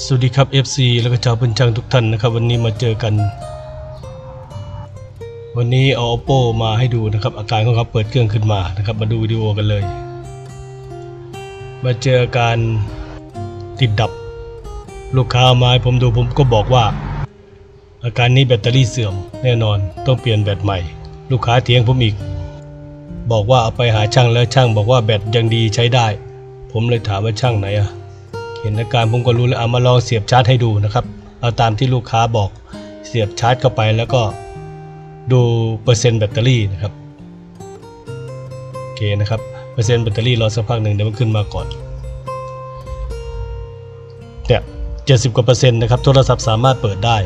สวัสดีครับ FC แล้วก็ชาวบัญชังทุกท่านนะครับ วันนี้มาเจอกัน วันนี้เอา Oppo มาให้ดูนะครับ อาการของเขาเปิดเครื่องขึ้นมานะครับ มาดูวิดีโอกันเลย มาเจออาการติดดับ ลูกค้าเอามาให้ผมดูผมก็บอกว่า อาการนี้แบตเตอรี่เสื่อมแน่นอนต้องเปลี่ยนแบตใหม่ ลูกค้าเถียงผมอีก บอกว่าเอาไปหาช่างแล้วช่างบอกว่าแบตยังดีใช้ได้ ผมเลยถามว่าช่างไหนอะ เห็นอาการผมก็รู้แล้วเอามาลองเสียบชาร์จให้ดูนะครับ เอาตามที่ลูกค้าบอกเสียบชาร์จเข้าไปแล้วก็ดูเปอร์เซ็นต์แบตเตอรี่นะครับโอเคนะครับเปอร์เซ็นต์แบตเตอรี่รอสักพักหนึ่งเดี๋ยวมันขึ้นมาก่อนเนี่ยเจ็ดสิบกว่าเปอร์เซ็นต์นะครับโทรศัพท์สามารถเปิดได้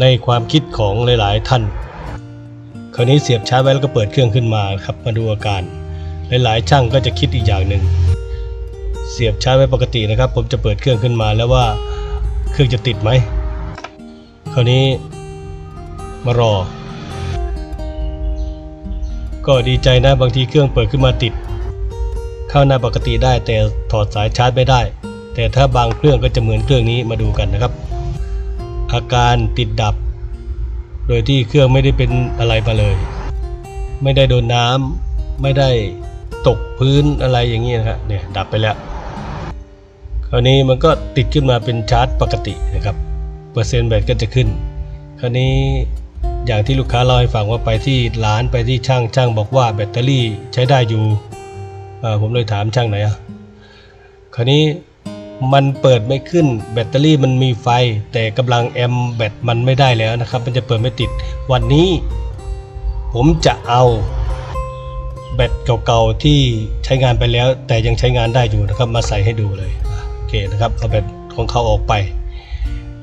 ในความคิดของหลายๆท่าน คราวนี้เสียบชาร์จไว้แล้วก็เปิดเครื่องขึ้นมาครับมาดูอาการ หลายๆช่างก็จะคิดอีกอย่างหนึ่ง เสียบชาร์จไว้ปกตินะครับ ผมจะเปิดเครื่องขึ้นมาแล้วว่าเครื่องจะติดไหม คราวนี้มารอ ก็ดีใจนะบางทีเครื่องเปิดขึ้นมาติด เข้าหน้าปกติได้แต่ถอดสายชาร์จไม่ได้ แต่ถ้าบางเครื่องก็จะเหมือนเครื่องนี้มาดูกันนะครับ อาการติดดับ โดยที่เครื่องไม่ได้เป็นอะไรมาเลย ไม่ได้โดนน้ำไม่ได้ ตกพื้นอะไรอย่างนี้นะครับเนี่ยดับไปแล้ว คราวนี้มันก็ติดขึ้นมาเป็นชาร์จปกตินะครับเปอร์เซ็นต์แบตก็จะขึ้น คราวนี้อย่างที่ลูกค้าเล่าให้ฟังว่าไปที่ร้านไปที่ช่างช่างบอกว่าแบตเตอรี่ใช้ได้อยู่อ่าผมเลยถามช่างไหนอะคราวนี้มันเปิดไม่ขึ้นแบตเตอรี่มันมีไฟ แต่กำลังแอมแบตมันไม่ได้แล้วนะครับ มันจะเปิดไม่ติดวันนี้ ผมจะเอา แบตเก่าๆที่ใช้งานไปแล้ว แต่ยังใช้งานได้อยู่นะครับ มาใส่ให้ดูเลยโอเคนะครับเอาแบตของเขาออกไป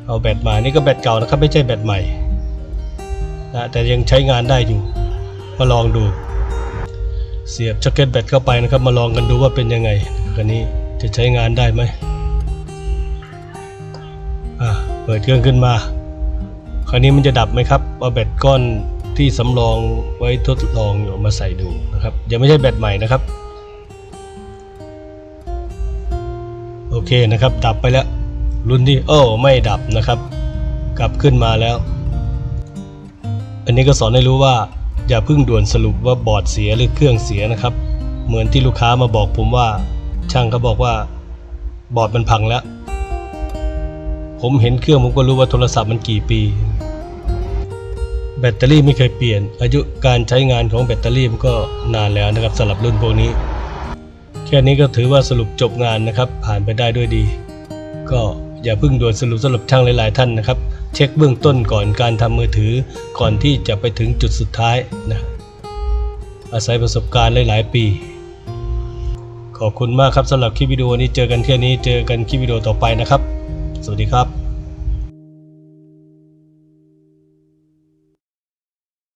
เอาแบตมานี่ก็แบตเก่านะครับไม่ใช่แบตใหม่นะแต่ยังใช้งานได้อยู่ มาลองดู เสียบช็อคเก็ตแบตเข้าไปนะครับ มาลองกันดูว่าเป็นยังไงคันนี้จะใช้งานได้ไหมอะเปิดเครื่องขึ้นมาคราวนี้มันจะดับไหมครับเอาแบตก้อน ที่สำรองไว้ทดลองอยู่มาใส่ดูนะครับ ยังไม่ใช่แบตใหม่นะครับ โอเคนะครับ ดับไปแล้ว รุ่นที่โอ้ไม่ดับนะครับ กลับขึ้นมาแล้ว อันนี้ก็สอนให้รู้ว่า อย่าเพิ่งด่วนสรุปว่าบอร์ดเสียหรือเครื่องเสียนะครับ เหมือนที่ลูกค้ามาบอกผมว่า ช่างเขาบอกว่า บอร์ดมันพังแล้ว ผมเห็นเครื่องผมก็รู้ว่าโทรศัพท์มันกี่ปี แบตเตอรี่ไม่เคยเปลี่ยน อายุการใช้งานของแบตเตอรี่มันก็นานแล้วนะครับสำหรับรุ่นพวกนี้ แค่นี้ก็ถือว่าสรุปจบงานนะครับ ผ่านไปได้ด้วยดี ก็อย่าเพิ่งด่วนสรุปสำหรับช่างหลาย ๆ ท่านนะครับ เช็คเบื้องต้นก่อนการทำมือถือก่อนที่จะไปถึงจุดสุดท้ายนะอาศัยประสบการณ์หลาย ๆ ปี ขอบคุณมากครับสำหรับคลิปวิดีโอนี้เจอกันแค่นี้เจอกันคลิปวิดีโอต่อไปนะครับ สวัสดีครับ